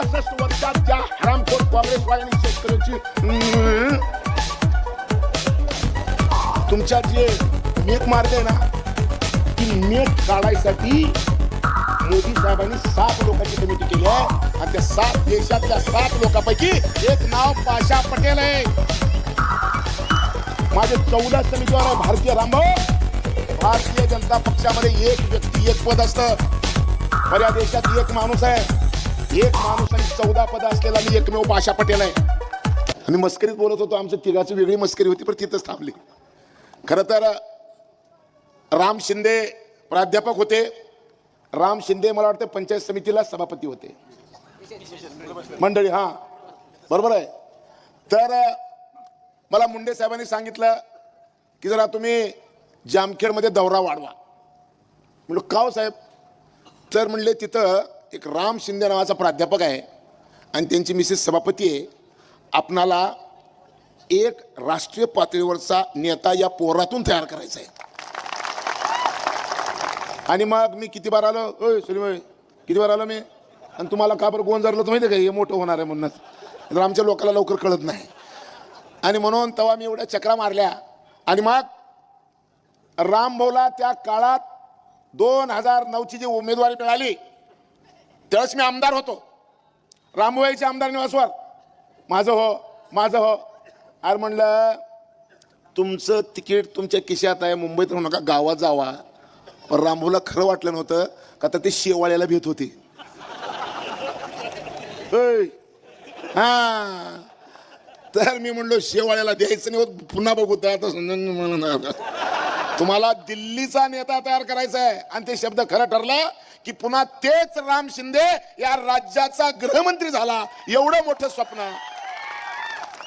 पासष्ट वर्षात ज्या हरामखोर काँग्रेसवाल्यांनी शेतकऱ्याची तुमच्या जे मेक मारते ना ती मेक काढायसाठी मोदी साहेबांनी सात लोकांची कमिटी केली आहे आणि त्या सात देशातल्या सात लोकांपैकी एक नाव पाशा पटेल आहे. माझे चौदा समितीवर आहे भारतीय रामभाऊ भारतीय जनता पक्षामध्ये एक व्यक्ती एक पद असतं बऱ्या देशात एक माणूस आहे. एक माणूस आणि चौदा पद असलेला मी एकमेव पाशा पटेल आहे. आणि मस्करीत बोलत होतो आमच्या तिघाची वेगळी मस्करी होती पण तिथंच थांबली. खरं तर राम शिंदे प्राध्यापक होते. राम शिंदे मला वाटतं पंचायत समितीला सभापती होते. मंडळी हां. बरोबर आहे. तर मला मुंडे साहेबांनी सांगितलं की जरा तुम्ही जामखेडमध्ये दौरा वाढवा. म्हणलं का हो साहेब? तर म्हणले तिथं एक राम शिंदे नावाचा प्राध्यापक आहे आणि त्यांची मिसेस सभापती आहे. आपणाला एक राष्ट्रीय पातळीवरचा नेता या पोरातून तयार करायचा आहे. आणि मग मी किती बार आलो? होय सलीम भाई किती बार आलो मी? आणि तुम्हाला का बरं गोंधळलं तर माहिती आहे का? हे मोठं होणार आहे म्हणूनच. तर आमच्या लोकांना लवकर कळत नाही. आणि म्हणून तेव्हा मी एवढ्या चक्रा मारल्या. आणि मग रामभाऊला त्या काळात दोन हजार नऊची जी उमेदवारी मिळाली त्यावेळेस मी आमदार होतो रामभाईच्या आमदार निवासवर माझं हो माझं हो। अरे म्हणलं तुमचं तिकीट तुमच्या किशात आहे मुंबईत राहू नका गावात जावा. पण रामभाऊला खरं वाटलं नव्हतं का तर ते शेवाळ्याला भेट होती. होय. हा. तर मी म्हणलो शेवाळ्याला द्यायचं नाही होत पुन्हा बघू तर आता समजून तुम्हाला दिल्लीचा नेता तयार करायचा आहे. आणि ते शब्द खरं ठरलं की पुन्हा तेच राम शिंदे या राज्याचा गृहमंत्री झाला. एवढं मोठं स्वप्न.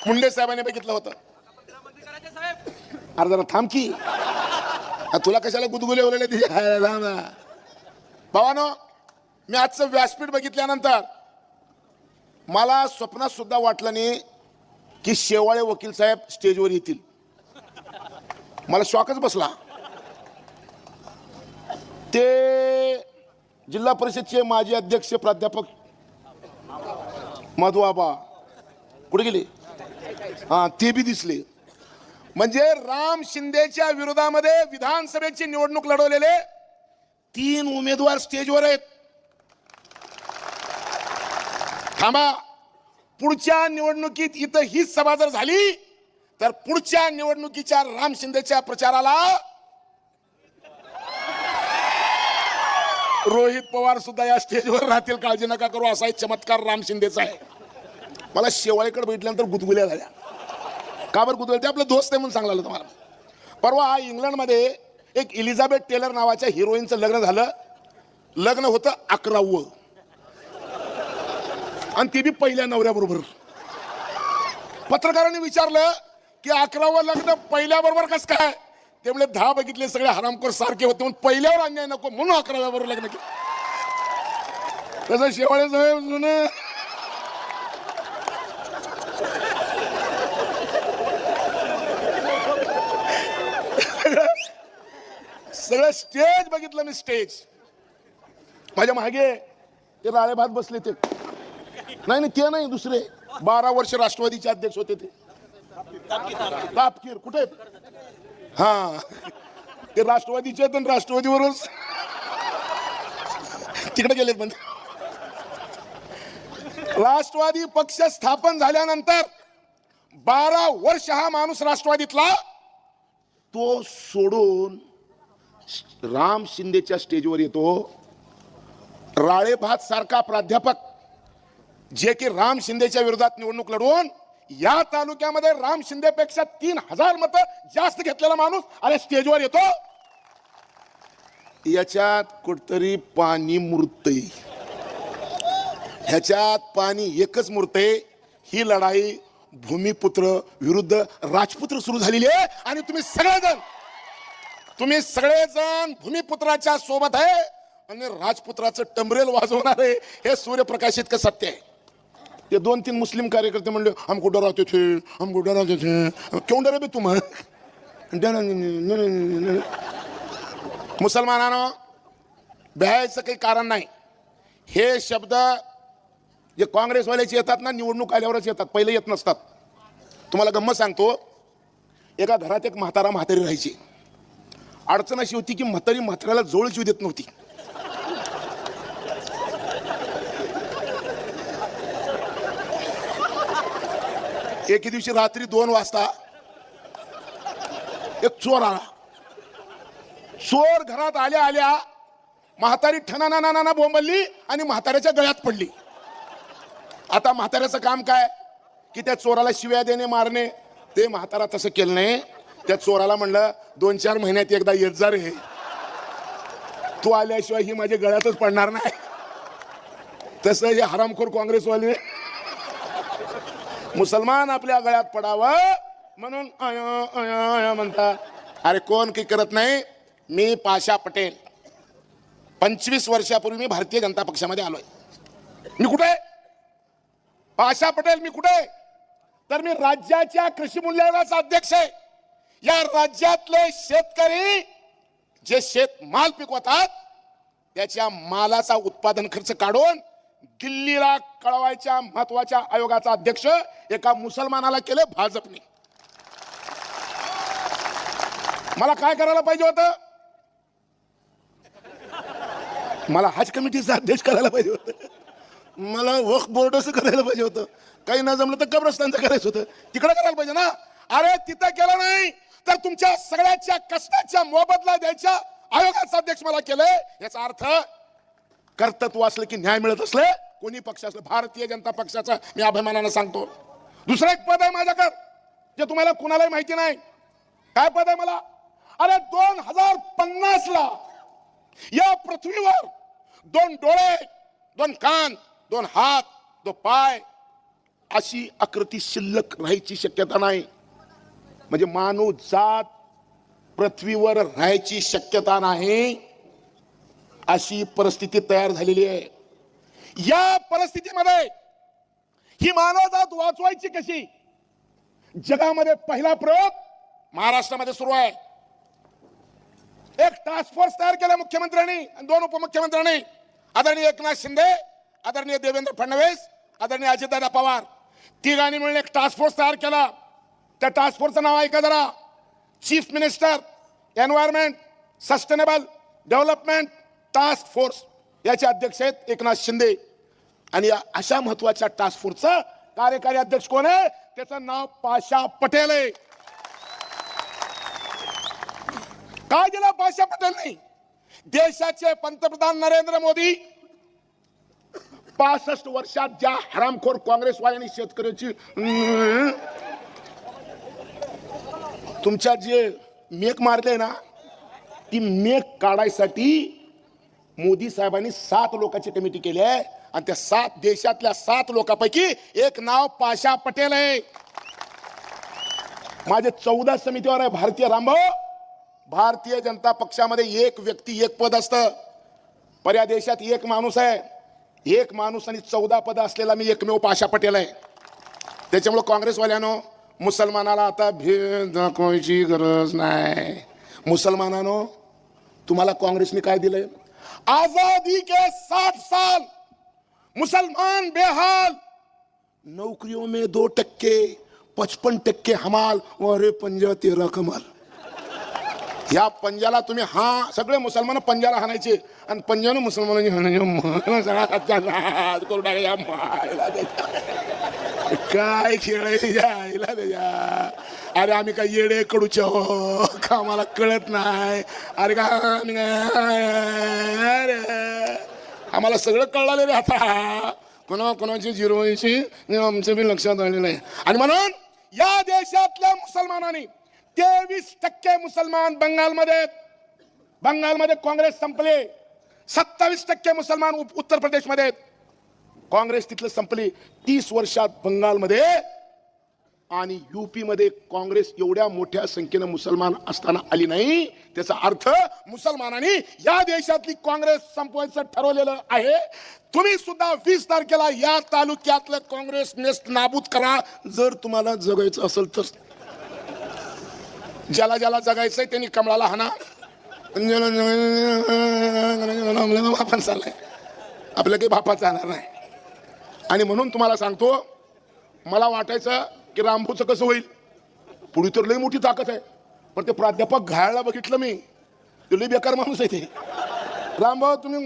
मुंडे साहेबांनी बघितलं होतं. अरे जरा थांब की. तुला कशाला गुदगुले उरले भावानो मी आजचं व्यासपीठ बघितल्यानंतर मला स्वप्नात सुद्धा वाटलं नाही की शेवाळे वकील साहेब स्टेजवर येतील. मला शॉकच बसला. ते जिल्हा परिषदचे माजी अध्यक्ष प्राध्यापक मधुबाबा कुठे गेले? हा ते बी दिसले. म्हणजे राम शिंदेच्या विरोधामध्ये विधानसभेची निवडणूक लढवलेले तीन उमेदवार स्टेजवर आहेत. थांबा. पुढच्या निवडणुकीत इथं हीच सभा जर झाली तर पुढच्या निवडणुकीच्या राम शिंदेच्या प्रचाराला रोहित पवार सुद्धा या स्टेजवर राहतील काळजी नका करू असा एक चमत्कार राम शिंदेचा आहे. मला शेवाळीकडे भेटल्यानंतर गुदगुल्या झाल्या. का बरं गुदगुल्या? ते आपलं दोस्त आहे म्हणून सांगलं तुम्हाला. परवा इंग्लंडमध्ये एक इलिझाबेथ टेलर नावाच्या हिरोईनचं लग्न झालं. लग्न होतं अकरावं. आणि ते बी पहिल्या नवऱ्याबरोबर. पत्रकारांनी विचारलं की अकरावं लग्न पहिल्याबरोबर कसं काय? ते म्हणजे दहा बघितले सगळे हरामखोर सारखे होते. म्हणून पहिल्यावर अन्याय नको म्हणून अकराव्या बरोबर लग्न केलं. कसं शेवाळे साहेब सगळं स्टेज बघितलं मी स्टेज माझ्या मागे ते राळे भात बसले ते. नाही नाही ते नाही दुसरे. बारा वर्ष राष्ट्रवादीचे अध्यक्ष होते ते. तापकीर कुठे? हा. ते राष्ट्रवादीचे आहेत आणि राष्ट्रवादीवरच. तिकडे गेलेत पण. राष्ट्रवादी पक्ष स्थापन झाल्यानंतर बारा वर्ष हा माणूस राष्ट्रवादीतला. तो सोडून राम शिंदेच्या स्टेजवर येतो. राळेभात सारखा प्राध्यापक जे की राम शिंदेच्या विरोधात निवडणूक लढवून या तालुक्यामध्ये राम शिंदेपेक्षा तीन हजार मत जास्त घेतलेला माणूस अरे स्टेजवर येतो. याच्यात कुठतरी पाणी मुरतय. ह्याच्यात पाणी एकच मुरतय. ही लढाई भूमिपुत्र विरुद्ध राजपुत्र सुरू झालेली आहे आणि तुम्ही सगळेजण तुम्ही सगळेजण भूमिपुत्राच्या सोबत आहे आणि राजपुत्राचं टमरेल वाजवणार आहे हे सूर्यप्रकाशित का सत्य आहे. ते दोन तीन मुस्लिम कार्यकर्ते म्हणले हमको डराते थे हमको डराते थे क्यों डरे बे तुम मुसलमानानं भ्यायचं काही कारण नाही. हे शब्द जे काँग्रेसवाल्याचे येतात ना निवडणूक आल्यावरच येतात पहिले येत नसतात. तुम्हाला गंमत सांगतो एका घरात एक म्हातारा म्हातारी राहायची. अडचण अशी होती की म्हातारी म्हाताऱ्याला जोडच जीव देत नव्हती. एके दिवशी रात्री दोन वाजता एक चोर आला. चोर घरात आल्या आल्या म्हातारी ठना ना बोंबलली आणि म्हाताऱ्याच्या गळ्यात पडली. आता म्हाताऱ्याचं काम काय? की त्या चोराला शिव्या देणे मारणे. ते म्हातारा तसं केलं नाही. त्या चोराला म्हणलं दोन चार महिन्यात एकदा येत जा रे तू आल्याशिवाय ही माझ्या गळ्यातच पडणार नाही. तसं हे हरामखोर काँग्रेसवाले मुसलमान आपल्या गळ्यात पडावं म्हणून अय, अय, अय म्हणता. अरे कोण काही करत नाही? मी पाशा पटेल. पंचवीस वर्षापूर्वी मी भारतीय जनता पक्षामध्ये आलोय. मी कुठे? पाशा पटेल मी कुठे? तर मी राज्याच्या कृषी मूल्य अध्यक्ष आहे. या राज्यातले शेतकरी जे शेत माल पिकवतात त्याच्या मालाचा उत्पादन खर्च काढून दिल्लीला कळवायच्या महत्त्वाच्या आयोगाचा अध्यक्ष एका मुसलमानाला केलं भाजपने. मला काय करायला पाहिजे होत? मला हज कमिटीचा अध्यक्ष करायला पाहिजे होत. मला वक्फ बोर्डचं करायला पाहिजे होतं. काही न जमलं तर कब्रस्तानचं करायचं होतं. तिकडे करायला पाहिजे ना? अरे तिथं केलं नाही. तर तुमच्या सगळ्याच्या कष्टाच्या मोबदला द्यायच्या आयोगाचा अध्यक्ष मला केलंय. याचा अर्थ कर्तत्व असलं की न्याय मिळत असले कोणी पक्ष असलं भारतीय जनता पक्षाचा मी अभिमानानं सांगतो. दुसरं एक पद आहे माझ्याकडे जे तुम्हाला कुणालाही माहिती नाही. काय पद आहे मला? अरे दोन हजार पन्नास ला या पृथ्वीवर दोन डोळे दोन कान दोन हात दोन पाय अशी आकृती शिल्लक राहायची शक्यता नाही. म्हणजे मानव जात पृथ्वीवर राहायची शक्यता नाही. अशी परिस्थिती तयार झालेली आहे. या परिस्थितीमध्ये ही मानवजात वाचवायची कशी? जगामध्ये पहिला प्रयोग महाराष्ट्रामध्ये सुरू आहे. एक टास्क फोर्स तयार केला मुख्यमंत्र्यांनी आणि दोन उपमुख्यमंत्र्यांनी. आदरणीय एकनाथ शिंदे आदरणीय देवेंद्र फडणवीस आदरणीय अजितदादा पवार. तिघांनी मिळून एक टास्क फोर्स तयार केला. त्या टास्क फोर्सचं नाव ऐका जरा. Chief minister environment sustainable development task force याचे अध्यक्ष आहेत एकनाथ शिंदे. आणि या अशा महत्त्वाच्या टास्क फोर्सचा कार्यकारी अध्यक्ष कोण आहे? त्याचं नाव पाशा पटेल आहे. काय दिलं पाशा पटेलने? देशाचे पंतप्रधान नरेंद्र मोदी पासष्ट वर्षात ज्या हरामखोर काँग्रेसवाल्यांनी शेतकऱ्याची तुमच्या जे मेक मारले ना ती मेक काढायसाठी मोदी साहेबांनी सात लोकांची कमिटी केली आहे. आणि त्या सात देशातल्या सात लोकांपैकी एक नाव पाशा पटेल आहे. माझे चौदा समितीवर आहे भारतीय रामभाऊ भारतीय जनता पक्षामध्ये एक व्यक्ती एक पद असतं. पर या देशात एक माणूस आहे. एक माणूस आणि चौदा पद असलेला मी एकमेव पाशा पटेल आहे. त्याच्यामुळं काँग्रेसवाल्यानं मुसलमानाला आता भेद दाखवायची गरज नाही. मुसलमानानो तुम्हाला काँग्रेसने काय दिलंय? आजादी के साठ साल मुसलमान बेहाल। नौकरियों में दो टक्के पचपन टक्के हमाल अरे पंजा तेरा कमाल। या पंजाला तुम्ही हा सगळे मुसलमान पंजाला हाणायचे आणि पंजानं मुसलमानांनी हाणायचे. सगळा मायला. काय खेळ आहे त्याच्या आईला त्याच्या अरे आम्ही काय येडे कडूचे हो का आम्हाला कळत नाही? अरे का अरे. आम्हाला सगळं कळलं रे आता. कोणा कोणाची झिरोची आमचं बी लक्षात आलेलं आहे आणि म्हणून या देशातल्या मुसलमानांनी तेवीस टक्के मुसलमान बंगालमध्ये आहेत. बंगालमध्ये काँग्रेस संपले. सत्तावीस टक्के मुसलमान उत्तर प्रदेशमध्ये आहेत. काँग्रेस तिथलं संपली. तीस वर्षात बंगालमध्ये आणि युपीमध्ये काँग्रेस एवढ्या मोठ्या संख्येनं मुसलमान असताना आली नाही. त्याचा अर्थ मुसलमानांनी या देशातली काँग्रेस संपवायचं ठरवलेलं आहे. तुम्ही सुद्धा वीस तारखेला या तालुक्यातलं काँग्रेस नेस्ट नाबूद करा. जर तुम्हाला जगायचं असेल तर. ज्याला ज्याला जगायचंय त्यांनी कमळाला हाना. आपण चाललंय. आपलं काही बापा चालणार नाही. आणि म्हणून तुम्हाला सांगतो मला वाटायचं की रामभाऊचं कसं होईल? पुढे तर लई मोठी ताकद आहे. पण ते प्राध्यापक घायला बघितलं मी. ते लई बेकार माणूस आहे ते. रामभाऊ तुम्ही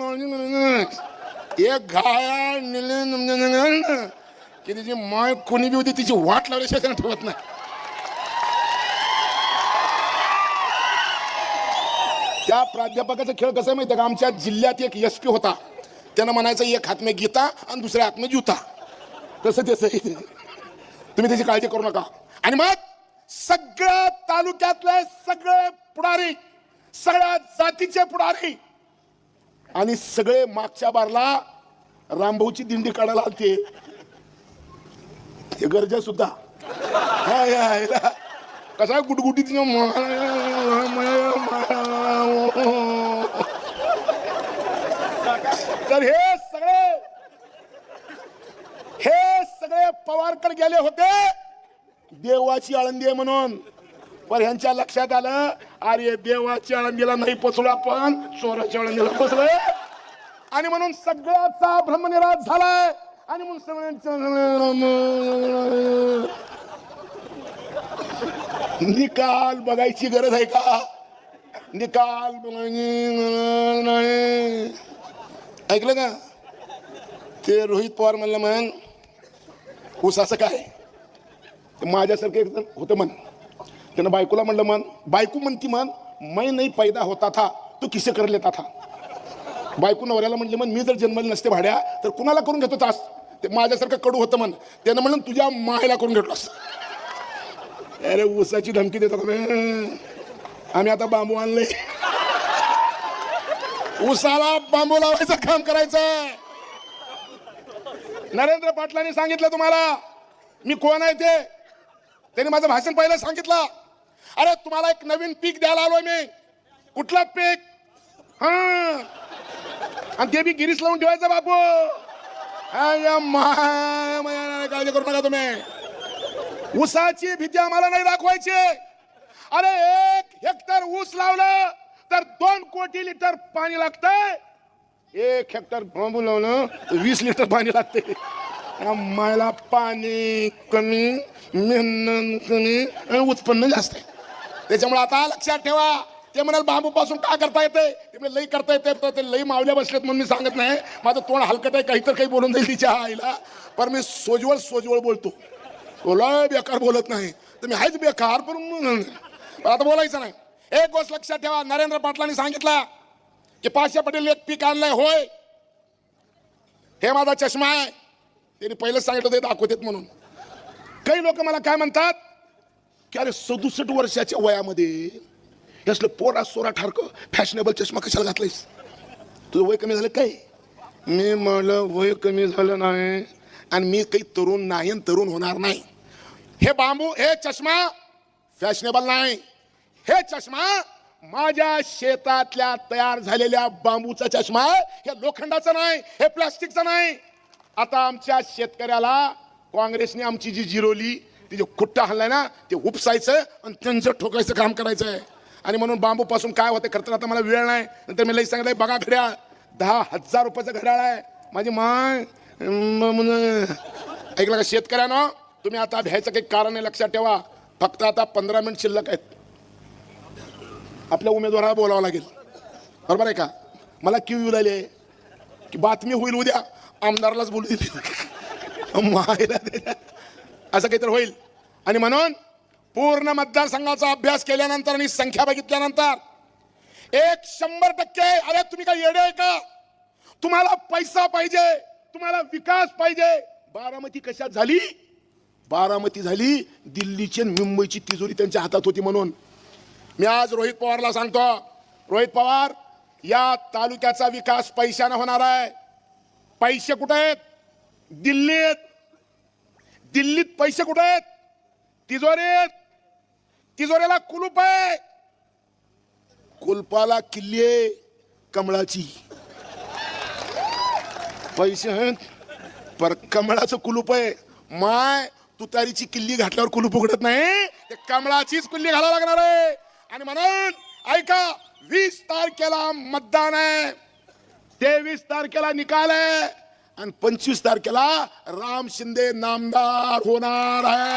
एक घाया निले की तिची माय कोणी बी होती तिची वाट लावल्याशिवाय त्यांना ठेवत नाही. त्या प्राध्यापकाचा खेळ कसा माहिती आहे का? आमच्या जिल्ह्यात एक एस पी होता. त्यांना म्हणायचं एक हात गीता आणि दुसऱ्या हात में जुता तसं तसं तुम्ही त्याची काळजी करू नका आणि मग सगळ्या तालुक्यातले सगळे पुढारी सगळ्या जातीचे पुढारी आणि सगळे मागच्या बारला रामभाऊची दिंडी काढायला आलते हे गरजा सुद्धा हाय, हाय, कसा गुटगुटीत तर हे सगळे हे सगळे पवारकर गेले होते. देवाची आळंदी आहे म्हणून. पण ह्यांच्या लक्षात आलं अरे देवाची आळंदीला नाही पोचलो आपण चोराच्या आळंदीला पोचलोय आणि म्हणून सगळ्याचा भ्रमनिराश झालाय. आणि म्हणून सगळ्यांच्या निकाल बघायची गरज आहे का? निकाल बघायची ऐकलं का? ते रोहित पवार म्हणलं म्हण ऊसाचं काय? ते माझ्यासारखं एक होतं म्हण. त्यानं बायकोला म्हणलं म्हण बायको म्हणती म्हण मै नाही पैदा होता था तू किसे कर लेता था. बायको नवऱ्याला म्हणले म्हण मी जर जन्मले नसते भाड्या तर कुणाला करून घेतो तास ते माझ्यासारखं कडू होतं म्हण. त्यानं म्हणलं तुझ्या मायला करून घेतो असं अरे ऊसाची धमकी देतो का आम्ही आता बांबू आणले उसाला बांबू लावायचं काम करायचं नरेंद्र पाटलांनी सांगितलं तुम्हाला मी कोण आहे ते? त्यांनी माझं भाषण पहिलं सांगितलं. अरे तुम्हाला एक नवीन पीक द्यायला आलोय मी. कुठलं पीक? हा. आणि ते बी गिरीस लावून ठेवायचं बापू. काळजी करू नका तुम्ही. उसाची भीती आम्हाला नाही दाखवायची. अरे एक हेक्टर ऊस लावलं. तर दोन कोटी लिटर पाणी लागतंय. एक हेक्टर बांबू लावलं तर वीस लिटर पाणी लागते आम्हाला पाणी कमी मेहनत कमी आणि उत्पन्न जास्त आहे. त्याच्यामुळे आता लक्षात ठेवा ते म्हणाल बांबू पासून का करता येते ते म्हणजे लई करता येते तर ते लई मावल्या बसलेत म्हणून मी सांगत नाही. माझं तोंड हलकट आहे काही तर काही बोलून जाईल तिच्या आईला. पण मी सोजवळ सोजवळ बोलतो. बोला बेकार बोलत नाही. तर मी आहेच बेकार पण आता बोलायचं नाही. एक गोष्ट लक्षात ठेवा नरेंद्र पाटलांनी सांगितलं की पाचशे पटेल एक पीक आणलंय होय. हे माझा चष्मा आहे. त्यांनी पहिलं सांगितलं ते दाखवतेत म्हणून. काही लोक मला काय म्हणतात? की अरे सदुसष्ट वर्षाच्या वयामध्ये असलं पोरा सोरा ठारकं फॅशनेबल चष्मा कशाला घातलायस? तुझं वय कमी झालं काय? मी म्हणलं वय कमी झालं नाही आणि मी काही तरुण नाही तरुण होणार नाही. हे बांबू हे चष्मा फॅशनेबल नाही. हे चष्मा माझ्या शेतातल्या तयार झालेल्या बांबूचा चष्मा हे लोखंडाचा नाही हे प्लास्टिकचा नाही. आता आमच्या शेतकऱ्याला काँग्रेसने आमची जी जिरोली ती जे खुट्टा हल्लाय ना ते उपसायचं आणि त्यांचं ठोकायचं काम करायचं आहे आणि म्हणून बांबूपासून काय होतं खरं तर आता मला वेळ नाही. नंतर मी लई सांगितलं बघा घड्याळ. दहा हजार रुपयाचं घड्याळ आहे. माझी माय ऐकलं का शेतकऱ्यानं? तुम्ही आता भ्यायचं काही कारण आहे लक्षात ठेवा. फक्त आता पंधरा मिनिट शिल्लक आहेत. आपल्या उमेदवाराला बोलावं लागेल. बरोबर आहे का? मला क्यू येऊ राहिले की बातमी होईल उद्या आमदारालाच बोलू दिली. मायला असं काहीतरी होईल. आणि म्हणून पूर्ण मतदारसंघाचा अभ्यास केल्यानंतर आणि संख्या बघितल्यानंतर एक शंभर टक्के अरे तुम्ही काय येडे आहे का? तुम्हाला पैसा पाहिजे तुम्हाला विकास पाहिजे. बारामती कशात झाली? बारामती झाली दिल्लीची मुंबईची तिजोरी त्यांच्या हातात होती म्हणून. मी आज रोहित पवारला सांगतो रोहित पवार या तालुक्याचा विकास पैशानं होणार आहे. पैसे कुठे आहेत? दिल्लीत दिल्लीत पैसे कुठे आहेत? तिजोरीत तिजोरीला कुलूप आहे. कुलपाला किल्ली आहे कमळाची. पैसे आहेत पर कमळाचं कुलूप आहे. माय तुतारीची किल्ली घातल्यावर कुलूप उघडत नाही. ते कमळाचीच किल्ली घालावं लागणार आहे. आणि म्हणून ऐका वीस तारखेला मतदान आहे. तेवीस तारखेला निकाल आहे. आणि पंचवीस तारखेला राम शिंदे नामदार होणार आहे.